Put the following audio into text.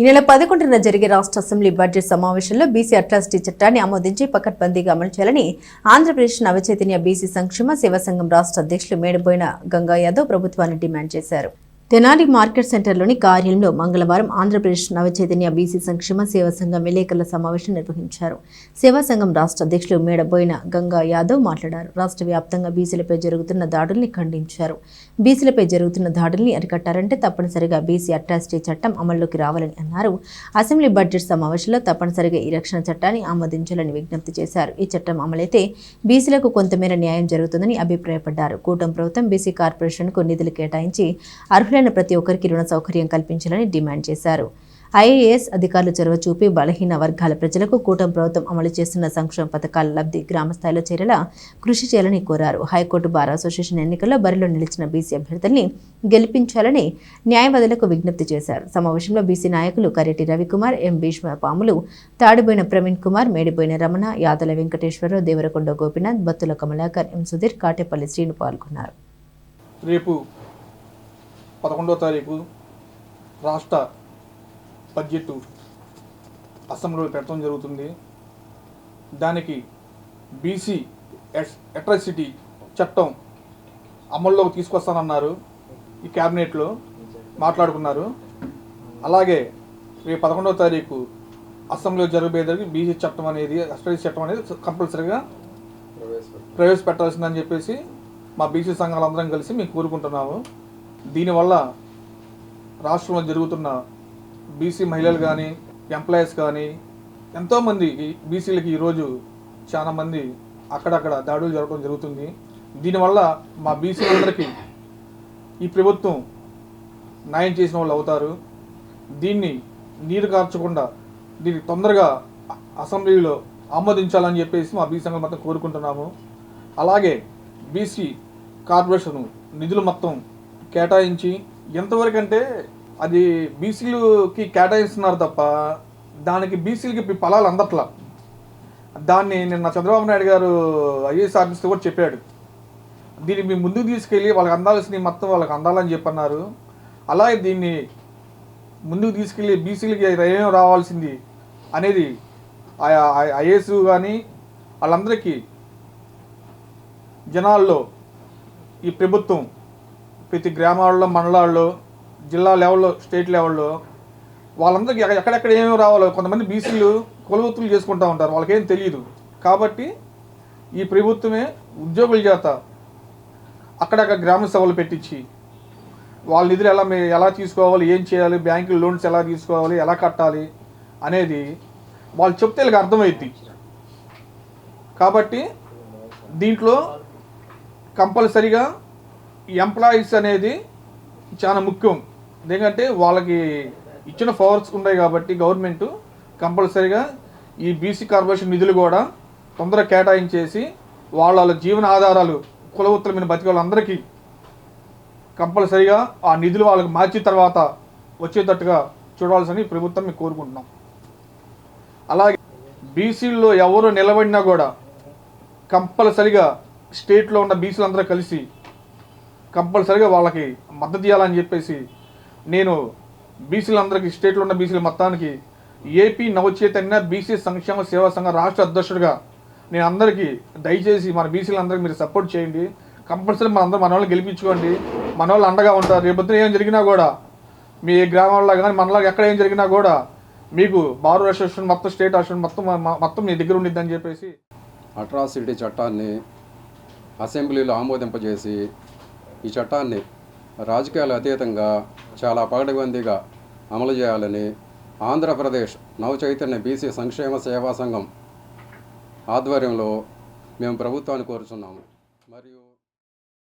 ఈ నెల పదకొండున జరిగే రాష్ట్ర అసెంబ్లీ బడ్జెట్ సమావేశంలో బీసీ అట్రాసిటీ చట్టాన్ని ఆమోదించి పకడ్బందీగా అమలు చేయాలని ఆంధ్రప్రదేశ్ నవచైతన్య బీసీ సంక్షేమ సేవా సంఘం రాష్ట్ర అధ్యక్షులు మేడబోయిన గంగా యాదవ్ ప్రభుత్వాన్ని డిమాండ్ చేశారు. తెనాలి మార్కెట్ సెంటర్లోని కార్యంలో మంగళవారం ఆంధ్రప్రదేశ్ నవచైతన్య బీసీ సంక్షేమ సేవా సంఘం విలేకరుల సమావేశం నిర్వహించారు. సేవా సంఘం రాష్ట్ర అధ్యక్షులు మేడబోయిన గంగా యాదవ్ మాట్లాడారు. రాష్ట్ర వ్యాప్తంగా బీసీలపై జరుగుతున్న దాడుల్ని ఖండించారు. బీసీలపై జరుగుతున్న దాడుల్ని అరికట్టారంటే తప్పనిసరిగా బీసీ అట్రాసిటీ చట్టం అమల్లోకి రావాలని అన్నారు. అసెంబ్లీ బడ్జెట్ సమావేశంలో తప్పనిసరిగా ఈ రక్షణ చట్టాన్ని ఆమోదించాలని విజ్ఞప్తి చేశారు. ఈ చట్టం అమలైతే బీసీలకు కొంతమేర న్యాయం జరుగుతుందని అభిప్రాయపడ్డారు. కూటమి ప్రభుత్వం బీసీ కార్పొరేషన్కు నిధులు కేటాయించి అర్హులైన ప్రతి ఒక్కరికి రుణ సౌకర్యం కల్పించాలని డిమాండ్ చేశారు. ఐఏఎస్ అధికారులు చొరవ చూపి బలహీన వర్గాల ప్రజలకు కూటమి ప్రభుత్వం అమలు చేస్తున్న సంక్షేమ పథకాల లబ్ధి గ్రామ స్థాయిలో చేరేలా కృషి చేయాలని కోరారు. హైకోర్టు బార్ అసోసియేషన్ ఎన్నికల్లో బరిలో నిలిచిన బీసీ అభ్యర్థుల్ని గెలిపించాలని న్యాయవాదులకు విజ్ఞప్తి చేశారు. సమావేశంలో బీసీ నాయకులు కరెటి రవికుమార్ ఎం భీష్మ పాములు తాడిబోయిన ప్రవీణ్ కుమార్ మేడిపోయిన రమణ యాదల వెంకటేశ్వరరావు దేవరకొండ గోపినాథ్ బత్తుల కమలాకర్ ఎం సుధీర్ కాటేపల్లి శ్రీను పాల్గొన్నారు. రేపు పదకొండవ తారీఖు రాష్ట్ర బడ్జెట్ అసెంబ్లీలో పెట్టడం జరుగుతుంది. దానికి బీసీ అట్రాసిటీ చట్టం అమల్లోకి తీసుకొస్తానన్నారు. ఈ క్యాబినెట్లో మాట్లాడుకున్నారు. అలాగే రేపు పదకొండవ తారీఖు అసెంబ్లీలో జరగబోయేదానికి బీసీ చట్టం అనేది అట్రాసిటీ చట్టం అనేది కంపల్సరీగా ప్రవేశపెట్టాల్సిందని చెప్పేసి మా బీసీ సంఘాలందరం కలిసి మేము కోరుకుంటున్నాము. దీనివల్ల రాష్ట్రంలో జరుగుతున్న బీసీ మహిళలు కానీ ఎంప్లాయీస్ కానీ ఎంతోమంది బీసీలకి ఈరోజు చాలామంది అక్కడక్కడ దాడులు జరగడం జరుగుతుంది. దీనివల్ల మా బీసీలందరికీ ఈ ప్రభుత్వం న్యాయం చేసిన వాళ్ళు అవుతారు. దీన్ని నీరు కార్చకుండా దీన్ని తొందరగా అసెంబ్లీలో ఆమోదించాలని చెప్పేసి మా బీసీ సంఘం మొత్తం కోరుకుంటున్నాము. అలాగే బీసీ కార్పొరేషన్ నిధులు మొత్తం కేటాయించి ఎంతవరకు అంటే అది బీసీలకి కేటాయిస్తున్నారు తప్ప దానికి బీసీలకి ఫలాలు అందట్లా. దాన్ని నిన్న చంద్రబాబు నాయుడు గారు ఐఏఎస్ ఆఫీస్తో కూడా చెప్పాడు. దీన్ని మీ ముందుకు తీసుకెళ్ళి వాళ్ళకి అందాల్సిన మొత్తం వాళ్ళకి అందాలని చెప్పన్నారు. అలాగే దీన్ని ముందుకు తీసుకెళ్ళి బీసీలకి ఏం రావాల్సింది అనేది ఐఏఎస్ కానీ వాళ్ళందరికీ జనాల్లో ఈ ప్రభుత్వం ప్రతి గ్రామాల్లో మండలాల్లో జిల్లా లెవెల్లో స్టేట్ లెవెల్లో వాళ్ళందరికీ ఎక్కడెక్కడ ఏమేమి రావాలో కొంతమంది బీసీలు కులవృత్తులు చేసుకుంటూ ఉంటారు. వాళ్ళకేం తెలియదు కాబట్టి ఈ ప్రభుత్వమే ఉద్యోగుల చేత అక్కడక్కడ గ్రామ సభలు పెట్టించి వాళ్ళ నిధులు ఎలా ఎలా తీసుకోవాలి ఏం చేయాలి బ్యాంకు లోన్స్ ఎలా తీసుకోవాలి ఎలా కట్టాలి అనేది వాళ్ళు చెప్తే వీళ్ళకి అర్థమైంది కాబట్టి దీంట్లో కంపల్సరిగా ఎంప్లాయీస్ అనేది చాలా ముఖ్యం. ఎందుకంటే వాళ్ళకి ఇచ్చిన పవర్స్ ఉన్నాయి కాబట్టి గవర్నమెంట్ కంపల్సరిగా ఈ బీసీ కార్పొరేషన్ నిధులు కూడా తొందరగా కేటాయించేసి వాళ్ళ వాళ్ళ జీవన ఆధారాలు కులవృత్తుల మీద బతికే వాళ్ళందరికీ కంపల్సరిగా ఆ నిధులు వాళ్ళకి మార్చిన తర్వాత వచ్చేటట్టుగా చూడాల్సిన ప్రభుత్వం మేము కోరుకుంటున్నాం. అలాగే బీసీల్లో ఎవరు నిలబడినా కూడా కంపల్సరిగా స్టేట్లో ఉన్న బీసీలందరూ కలిసి కంపల్సరిగా వాళ్ళకి మద్దతు ఇవ్వాలని చెప్పేసి నేను బీసీలందరికీ స్టేట్లో ఉన్న బీసీల మొత్తానికి ఏపీ నవచైతన్య బీసీ సంక్షేమ సేవా సంఘ రాష్ట్ర అధ్యక్షుడిగా నేను అందరికీ దయచేసి మన బీసీలందరికీ మీరు సపోర్ట్ చేయండి. కంపల్సరీ మన అందరూ మన వాళ్ళు గెలిపించుకోండి. మన వాళ్ళు అండగా ఉంటారు. రేపొద్దున ఏం జరిగినా కూడా మీ గ్రామాల్లో కానీ మనలో ఎక్కడ ఏం జరిగినా కూడా మీకు బారు అసోసియేషన్ మొత్తం స్టేట్ అసోసియేషన్ మొత్తం మొత్తం మీ దగ్గర ఉండిద్దని చెప్పేసి అట్రాసిటీ చట్టాన్ని అసెంబ్లీలో ఆమోదింపజేసి ఈ చట్టాన్ని రాజకీయాలు అతీతంగా చాలా పగడబందీగా అమలు చేయాలని ఆంధ్రప్రదేశ్ నవచైతన్య బీసీ సంక్షేమ సేవా సంఘం ఆధ్వర్యంలో మేము ప్రభుత్వాన్ని కోరుచున్నాము. మరియు